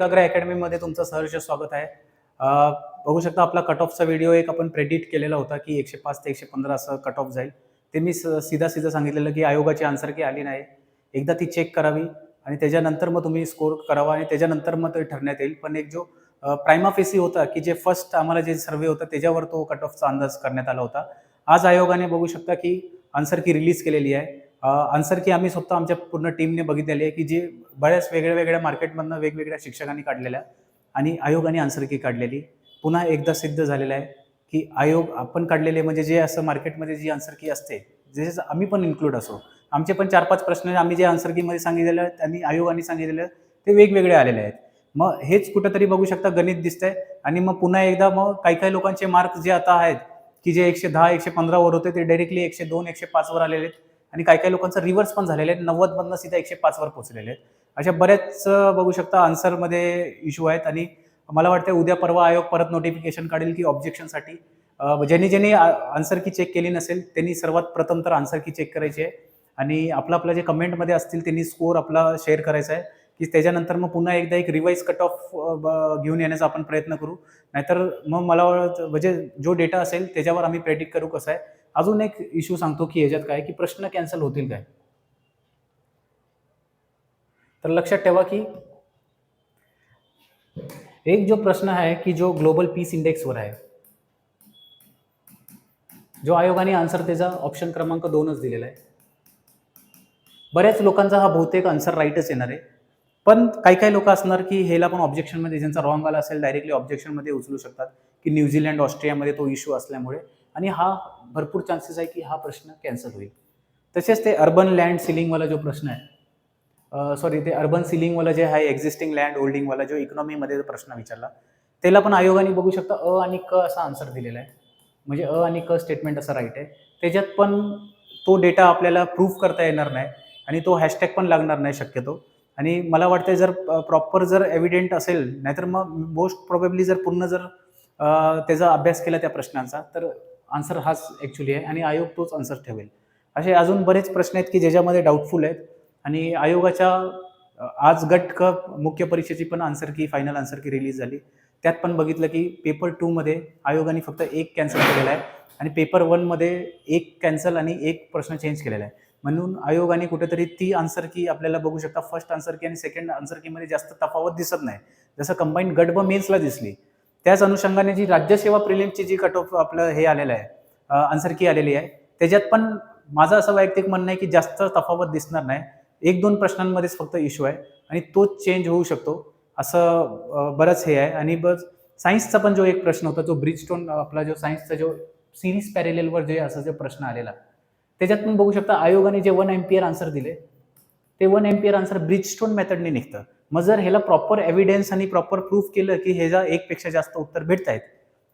एकाग्र अकॅडमीमध्ये तुमचं सहर्ष स्वागत आहे. बघू शकता आपला कट ऑफचा व्हिडिओ एक आपण प्रेडिक्ट केलेला होता की एकशे पाच ते एकशे पंधरा असं कट ऑफ जाईल. ते मी स- सीधा सीधा सांगितलेलं की आयोगाची आन्सर की आली नाही. एकदा ती चेक करावी आणि त्याच्यानंतर मग तुम्ही स्कोर करावा आणि त्याच्यानंतर मग ते ठरण्यात येईल. पण एक जो प्रायमा फेसी होता की जे फर्स्ट आम्हाला जे सर्वे होता त्याच्यावर तो कट ऑफचा अंदाज करण्यात आला होता. आज आयोगाने बघू शकता की आन्सर की रिलीज केलेली आहे. आन्सर की आम्ही स्वतः आमच्या पूर्ण टीमने बघितलेली आहे की जे बऱ्याच वेगळ्या वेगळ्या मार्केटमधनं वेगवेगळ्या शिक्षकांनी काढलेल्या आणि आयोगाने आन्सर की काढलेली. पुन्हा एकदा सिद्ध झालेलं आहे की आयोग आपण काढलेले म्हणजे जे असं मार्केटमध्ये जी आन्सर की असते जसे आम्ही पण इन्क्लूड असो. आमचे पण चार पाच प्रश्न आम्ही जे आन्सर कीमध्ये सांगितलेले आहेत आणि आयोगाने सांगितलेले ते वेगवेगळे आलेले आहेत. मग हेच कुठंतरी बघू शकता गणित दिसतंय आणि मग पुन्हा एकदा मग काही काही लोकांचे मार्क जे आता आहेत की जे एकशे दहा एकशे पंधरावर होते ते डायरेक्टली एकशे दोन एकशे पाचवर आलेले आहेत. आणि काही काही लोकांचं रिव्हर्स पण झालेले आहेत. नव्वदमधनं सीधा एकशे पाचवर पोचलेले आहेत. अशा बऱ्याच बघू शकता आन्सरमध्ये इश्यू आहेत. आणि मला वाटतं उद्या परवा आयोग परत नोटिफिकेशन काढेल की ऑब्जेक्शनसाठी ज्यांनी ज्यांनी आन्सर की चेक केली नसेल त्यांनी सर्वात प्रथम तर आन्सर की चेक करायची आहे. आणि आपलं आपलं जे कमेंटमध्ये असतील त्यांनी स्कोअर आपला शेअर करायचा आहे. की त्याच्यानंतर मग पुन्हा एकदा एक रिवाईज कट ऑफ घेऊन येण्याचा आपण प्रयत्न करू. नाहीतर मग मला म्हणजे जो डेटा असेल त्याच्यावर आम्ही प्रेडिक्ट करू कसं आहे. अजून एक इश्यू सांगतो की ह्याच्यात काय की प्रश्न कॅन्सल होतील काय? तर लक्षात ठेवा की एक जो प्रश्न आहे की जो ग्लोबल पीस इंडेक्सवर आहे जो आयोगाने आन्सर त्याचा ऑप्शन क्रमांक दोनच दिलेला आहे. बऱ्याच लोकांचा हा बहुतेक आन्सर राईटच येणार आहे. पण काही काही लोक असणार की ह्याला पण ऑब्जेक्शनमध्ये ज्यांचा रॉंग आला असेल डायरेक्टली ऑब्जेक्शनमध्ये उचलू शकतात की न्यूझीलंड ऑस्ट्रियामध्ये तो इश्यू असल्यामुळे. आणि हा भरपूर चान्सेस आहे की हा प्रश्न कॅन्सल होईल. तसेच ते अर्बन लँड सिलिंगवाला जो प्रश्न आहे सॉरी ते अर्बन सिलिंगवाला जे आहे एक्झिस्टिंग लँड होल्डिंगवाला जो इकॉनॉमीमध्ये जो प्रश्न विचारला त्याला पण आयोगाने बघू शकता अ आणि क असा आन्सर दिलेला आहे. म्हणजे अ आणि क स्टेटमेंट असं राईट आहे. त्याच्यात पण तो डेटा आपल्याला प्रूफ करता येणार नाही आणि तो हॅशटॅग पण लागणार नाही शक्यतो. आणि मला वाटतं जर प्रॉपर जर एव्हिडेंट असेल नाहीतर मग मोस्ट प्रॉबेबली जर पूर्ण जर त्याचा अभ्यास केला त्या प्रश्नांचा तर आन्सर हाच ॲक्च्युली आहे आणि आयोग तोच आन्सर ठेवेल. असे अजून बरेच प्रश्न आहेत की ज्याच्यामध्ये डाऊटफुल आहेत. आणि आयोगाच्या आज गट क मुख्य परीक्षेची पण आन्सर की फायनल आन्सर की रिलीज झाली. त्यात पण बघितलं की पेपर टूमध्ये आयोगाने फक्त एक कॅन्सल केलेला आहे. आणि पेपर वनमध्ये एक कॅन्सल आणि एक प्रश्न चेंज केलेला आहे. म्हणून आयोगाने कुठेतरी ती आन्सर की आपल्याला बघू शकता फर्स्ट आन्सर की आणि सेकंड आन्सर कीमध्ये जास्त तफावत दिसत नाही. जसं कंबाईंड गट व मेन्सला दिसली. त्याच अनुषंगाने जी राज्यसेवा प्रिलिमची जी कट ऑफ आपलं हे आलेलं आहे आन्सर की आलेली आहे त्याच्यात पण माझं असं वैयक्तिक म्हणणं आहे की जास्त तफावत दिसणार नाही. एक दोन प्रश्नांमध्येच फक्त इश्यू आहे आणि तोच चेंज होऊ शकतो असं बरंच हे आहे. आणि बस सायन्सचा पण जो एक प्रश्न होता जो ब्रिजस्टोन आपला जो सायन्सचा जो सिरीज पॅरेलेलवर जे असा जो प्रश्न आलेला त्याच्यात पण बघू शकता आयोगाने जे वन एम्पियर आन्सर दिले ते वन एम्पियर आन्सर ब्रिजस्टोन मेथडने निघतं. मग जर ह्याला प्रॉपर एव्हिडन्स आणि प्रॉपर प्रूफ केलं की ह्याचा एकपेक्षा जास्त उत्तर भेटत आहेत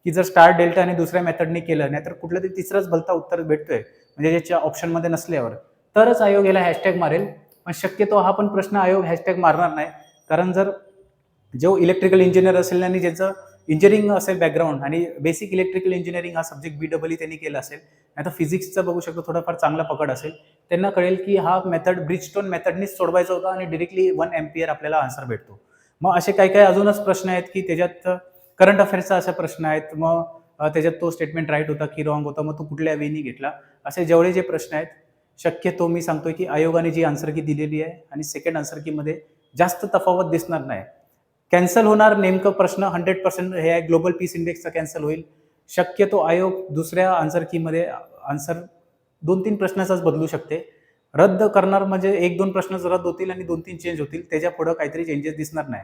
की जर स्टार डेल्टा आणि दुसऱ्या मेथडने केलं नाहीतर कुठलं तरी तिसरंच भलता उत्तर भेटतोय म्हणजे ज्याच्या ऑप्शनमध्ये नसल्यावर. तरच आयोग याला हॅशटॅग मारेल. पण शक्यतो हा पण प्रश्न आयोग हॅशटॅग मारणार नाही. कारण जर जो इलेक्ट्रिकल इंजिनियर असेल आणि ज्याचं इंजिनिअरिंग असेल बॅकग्राऊंड आणि बेसिक इलेक्ट्रिकल इंजिनिअरिंग हा सब्जेक्ट बी डबल त्यांनी केला असेल नाही तर फिजिक्सचं बघू शकतो थोडाफार चांगला पकड असेल. त्यांना कळेल की हा मेथड ब्रिजस्टोन मेथडनीच सोडवायचा होता आणि डिरेक्टली वन एम्पियर आपल्याला आन्सर भेटतो. मग असे काही काही अजूनच प्रश्न आहेत की त्याच्यात करंट अफेअर्सचा असे प्रश्न आहेत मग त्याच्यात तो स्टेटमेंट राईट होता की रॉंग होता मग तो कुठल्या वेनी घेतला? असे जेवढे जे प्रश्न आहेत शक्यतो मी सांगतोय की आयोगाने जी आन्सर की दिलेली आहे आणि सेकंड आन्सर कीमध्ये जास्त तफावत दिसणार नाही. कॅन्सल होणार नेमकं प्रश्न हंड्रेड पर्सेंट हे आहे. ग्लोबल पीस इंडेक्सचा कॅन्सल होईल. शक्यतो आयोग दुसऱ्या आन्सर कीमध्ये आन्सर दोन तीन प्रश्नाचाच बदलू शकते. रद्द करणार म्हणजे एक दोन प्रश्नच रद्द होतील आणि दोन तीन चेंज होतील. त्याच्या पुढं काहीतरी चेंजेस दिसणार नाही.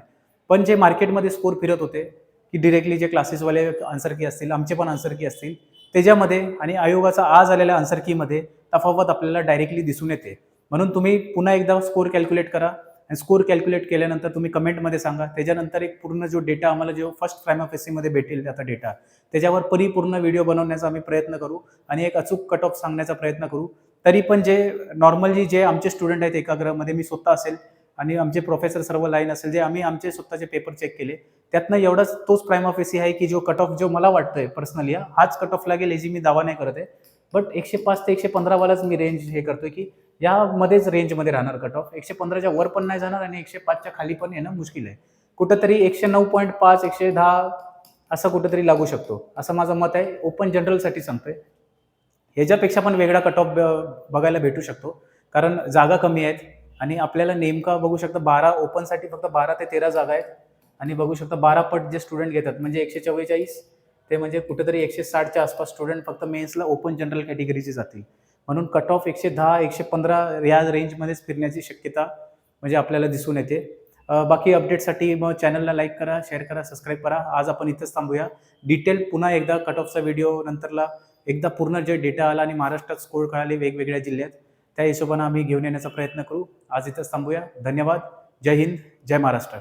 पण जे मार्केटमध्ये स्कोर फिरत होते की डिरेक्टली जे क्लासेसवाले आन्सर की असतील आमचे पण आन्सर की असतील त्याच्यामध्ये आणि आयोगाचा आज आलेल्या आन्सर कीमध्ये तफावत आपल्याला डायरेक्टली दिसून येते. म्हणून तुम्ही पुन्हा एकदा स्कोर कॅल्क्युलेट करा. स्कोर कॅल्क्युलेट केल्यानंतर तुम्ही कमेंटमध्ये सांगा. त्याच्यानंतर एक पूर्ण जो डेटा आम्हाला जो फर्स्ट प्रायमाफेसीमध्ये भेटेल आता डेटा त्याच्यावर परिपूर्ण व्हिडिओ बनवण्याचा आम्ही प्रयत्न करू आणि एक अचूक कट ऑफ सांगण्याचा प्रयत्न करू. तरी पण जे नॉर्मली जे आमचे स्टुडंट आहेत एकाग्रमध्ये मी स्वतः असेल आणि आमचे प्रोफेसर सर्व लाईन असेल जे आम्ही आमचे स्वतःचे पेपर चेक केले त्यातनं एवढाच तोच प्रायमाफेसी आहे की जो कट ऑफ जो मला वाटतोय पर्सनली हाच कट ऑफ लागेल याची मी दावा नाही करत आहे. बट एकशे पाच ते एकशे पंधरावालाच मी रेंज हे करतोय की यामध्येच रेंजमध्ये राहणार कट ऑफ एकशे पंधराच्या वर पण नाही जाणार आणि एकशे पाचच्या खाली पण येणं मुश्किल आहे. कुठंतरी एकशे नऊ पॉईंट पाच एकशे दहा असं कुठंतरी लागू शकतो. असं माझं मत आहे. ओपन जनरलसाठी सांगतोय. ह्याच्यापेक्षा पण वेगळा कट ऑफ बघायला भेटू शकतो. कारण जागा कमी आहेत आणि आपल्याला नेमका बघू शकता बारा ओपनसाठी फक्त बारा ते तेरा जागा आहेत. आणि बघू शकता बारा पट जे स्टुडंट घेतात म्हणजे एकशे चव्वेचाळीस ते म्हणजे कुठेतरी एकशे साठच्या आसपास स्टुडंट फक्त मेन्सला ओपन जनरल कॅटेगरीचे जातील. म्हणून कट ऑफ एकशे दहा एकशे पंधरा या रेंजमध्येच फिरण्याची शक्यता म्हणजे आपल्याला दिसून येते. बाकी अपडेटसाठी मग चॅनलला लाईक करा शेअर करा सबस्क्राईब करा. आज आपण इथंच थांबूया. डिटेल पुन्हा एकदा कट ऑफचा व्हिडिओ नंतरला एकदा पूर्ण जे डेटा आला आणि महाराष्ट्रात स्कोर कळाले वेगवेगळ्या जिल्ह्यात त्या हिशोबानं आम्ही घेऊन येण्याचा प्रयत्न करू. आज इथंच थांबूया. धन्यवाद. जय हिंद. जय महाराष्ट्र.